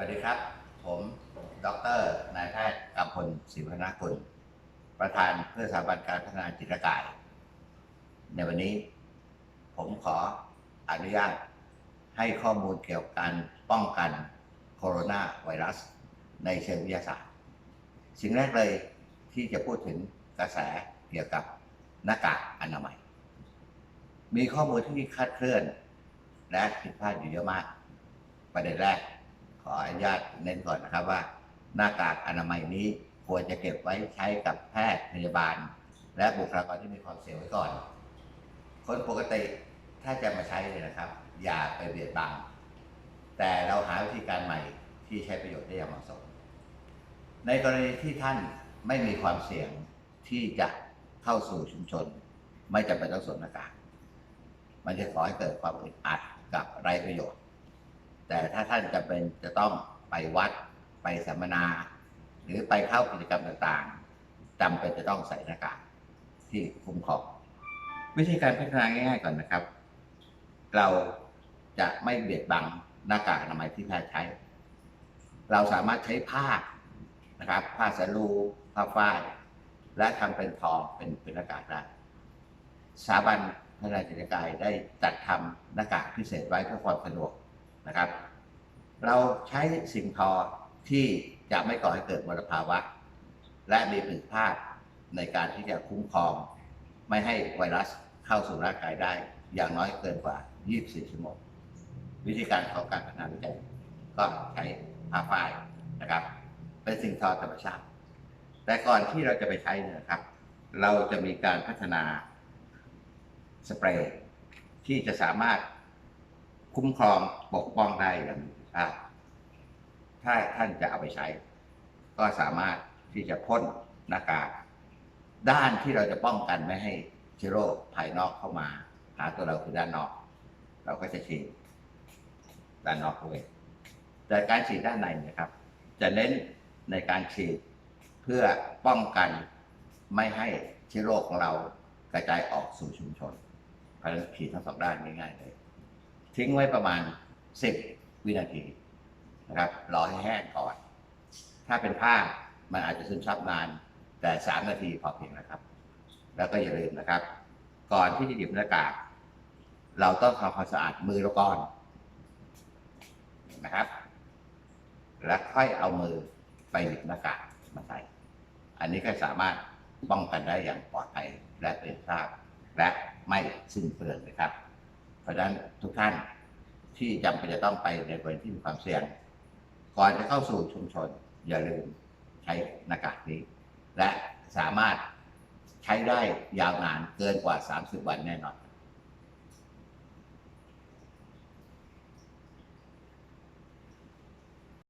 วัสดีครับ ผมดรนายแพทย์กำพลศิวนากุล ประธานเพื่อสถาบันการพัฒนาจิตกาย ในวันนี้ ผมขออนุญาตให้ข้อมูลเกี่ยวกับการป้องกันโคโรนาไวรัส ในเชิงวิทยาศาสตร์ สิ่งแรกเลยที่จะพูดถึงกระแสเกี่ยวกับหน้ากากอนามัย มีข้อมูลที่คาดเคลื่อน และผิดพลาดอยู่เยอะมาก ประเด็นแรก ออนุญาตเน้นก่อนนะครับว่า หน้ากากอนามัยนี้ควรจะเก็บไว้ใช้กับแพทย์พยาบาล และบุคลากรที่มีความเสี่ยงไว้ก่อน คนปกติถ้าจะมาใช้เนี่ยนะครับ อย่าไปเบียดบัง แต่เราหาวิธีการใหม่ที่ใช้ประโยชน์ได้อย่างเหมาะสม ในกรณีที่ท่านไม่มีความเสี่ยงที่จะเข้าสู่ชุมชน ไม่จำเป็นต้องสวมหน้ากากมันจะขอให้เกิดความอึดอัดกับไร้ประโยชน์ แต่ถ้าท่านจำเป็นจะต้องไปวัดไปสัมมนา หรือไปเข้ากิจกรรมต่างๆจำเป็นจะต้องใส่หน้ากากที่คุ้มครองวิธีการพัฒนาง่ายๆก่อนนะครับ เราจะไม่เบียดบังหน้ากากอนามัยที่แพทย์ใช้ เราสามารถใช้ผ้านะครับ ผ้าสาลูผ้าฝ้าย และทำเป็นทอเป็นเป็นหน้ากากได้สถาบันพัฒนาจิตกายได้จัดทำหน้ากากพิเศษไว้เพื่อความสะดวกนะครับ เราใช้สิ่งทอที่จะไม่ก่อให้เกิดมลภาวะ และมีประสิทธิภาพในการที่จะคุ้มครอง ไม่ให้ไวรัสเข้าสู่ร่างกายได้ อย่างน้อยเกินกว่า 24 ชั่วโมง วิธีการของการพัฒนาวิจัยก็ใช้ผ้าฝ้ายนะครับ เป็นสิ่งทอธรรมชาติ แต่ก่อนที่เราจะไปใช้เนี่ยนะครับ เราจะมีการพัฒนาสเปรย์ที่จะสามารถคุ้มครองปกป้องได้อย่าง มีประสิทธิภาถ้าท่านจะเอาไปใช้ ก็สามารถที่จะพ่นหน้ากากด้านที่เราจะป้องกันไม่ให้เชื้อโรคภายนอกเข้ามา หาตัวเราคือด้านนอก เราก็จะฉีดด้านนอกด้วยแต่การฉีดด้านในเนะครับ จะเน้นในการฉีดเพื่อป้องกันไม่ให้เชื้อโรคของเรากระจายออกสู่ชุมชนเพราะฉะนั้นฉีดทั้งสองด้านง่ายๆเลย ทิ้งไว้ประมาณ10 วินาทีนะครับรอให้แห้งก่อน ถ้าเป็นผ้ามันอาจจะซึมซับนาน แต่3นาทีพอเพียงนะครับ แล้วก็อย่าลืมนะครับ ก่อนที่จะหยิบหน้ากากเราต้องทำความสะอาดมือเราก่อนนะครับ แล้วค่อยเอามือไปหยิบหน้ากากมาใส่ อันนี้ก็สามารถป้องกันได้อย่างปลอดภัยและเป็นทราบและไม่สิ้นเปลืองนะครับ เพราะฉะนั้นทุกท่าน ที่จำเป็นจะต้องไปในบริเวณที่มีความเสี่ยง ก่อนจะเข้าสู่ชุมชน อย่าลืมใช้หน้ากากนี้ และสามารถใช้ได้ยาวนานเกินกว่า 30 วันแน่นอน